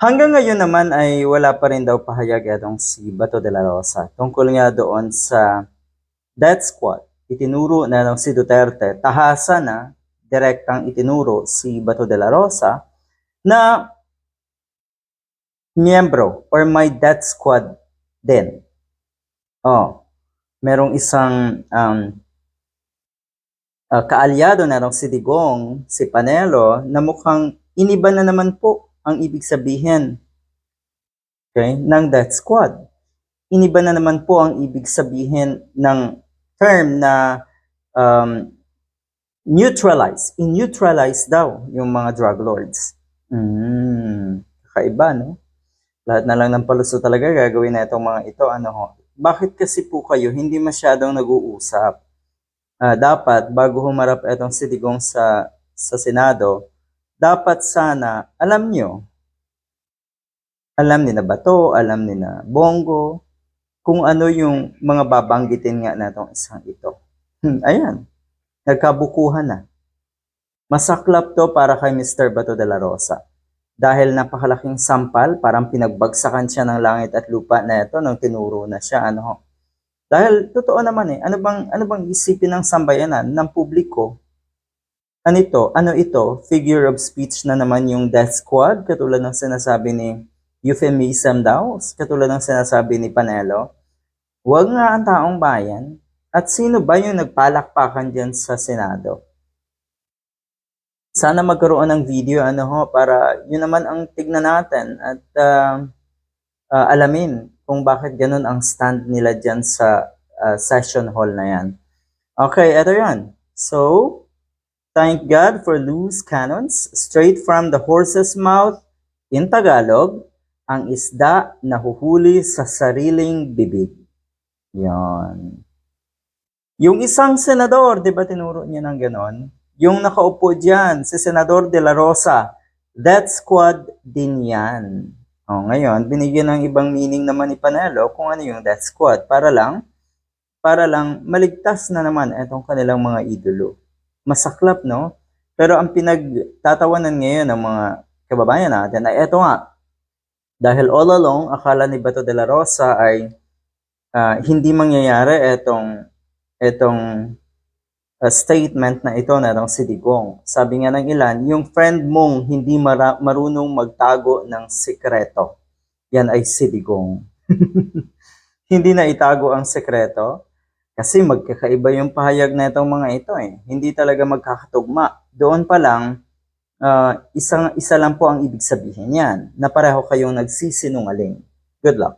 Hanggang ngayon naman ay wala pa rin daw pahayag itong si Bato de la Rosa tungkol nga doon sa death squad. Itinuro na ng si Duterte, tahasa na, direktang itinuro si Bato de la Rosa na miyembro or may death squad din. Oh, merong isang um, uh, kaalyado na si Digong, si Panelo, na mukhang iniba na naman po ang ibig sabihin okay, ng death squad. Iniba na naman po ang ibig sabihin ng term na um, neutralize. In-neutralize daw yung mga drug lords. Mm, kakaiba, no? Lahat na lang ng paluso talaga gagawin na itong mga ito. Ano ho? Bakit kasi po kayo hindi masyadong nag-uusap? Ah, dapat bago humarap itong si Digong sa sa Senado, dapat sana alam nyo, alam ni na Bato, alam ni na Bongo, kung ano yung mga babanggitin nga na itong isang ito. Hmm, ayan, nagkabukuhan na. Masaklap to para kay Mr. Bato de la Rosa. Dahil napakalaking sampal, parang pinagbagsakan siya ng langit at lupa na ito nung tinuro na siya. Ano? Dahil totoo naman eh, ano bang, ano bang isipin ng sambayanan, ng publiko? Ano ito? Ano ito? Figure of speech na naman yung death squad, katulad ng sinasabi ni euphemism daw, katulad ng sinasabi ni Panelo. Huwag nga ang taong bayan. At sino ba yung nagpalakpakan dyan sa Senado? Sana magkaroon ng video ano ho para yun naman ang tignan natin at ah, ah, alamin kung bakit ganun ang stand nila dyan sa ah, session hall na yan. Okay, eto yan. So, thank God for loose cannons straight from the horse's mouth in Tagalog, ang isda na huhuli sa sariling bibig. Yan. Yung isang senador, di ba tinuro niya ng ganon? Yung nakaupo dyan, si Senador De La Rosa, that squad din yan. O, ngayon, binigyan ng ibang meaning naman ni Panelo kung ano yung death squad para lang para lang maligtas na naman itong kanilang mga idolo. Masaklap, no? Pero ang pinagtatawanan ngayon ng mga kababayan natin ay eto nga. Dahil all along, akala ni Bato de la Rosa ay ah, hindi mangyayari etong etong ah, statement na ito na itong si Digong. Sabi nga ng ilan, yung friend mong hindi mara- marunong magtago ng sekreto. Yan ay si Digong. hindi na itago ang sekreto kasi magkakaiba yung pahayag na itong mga ito eh. Hindi talaga magkakatugma. Doon pa lang, ah, isang, isa lang po ang ibig sabihin yan, na pareho kayong nagsisinungaling. Good luck.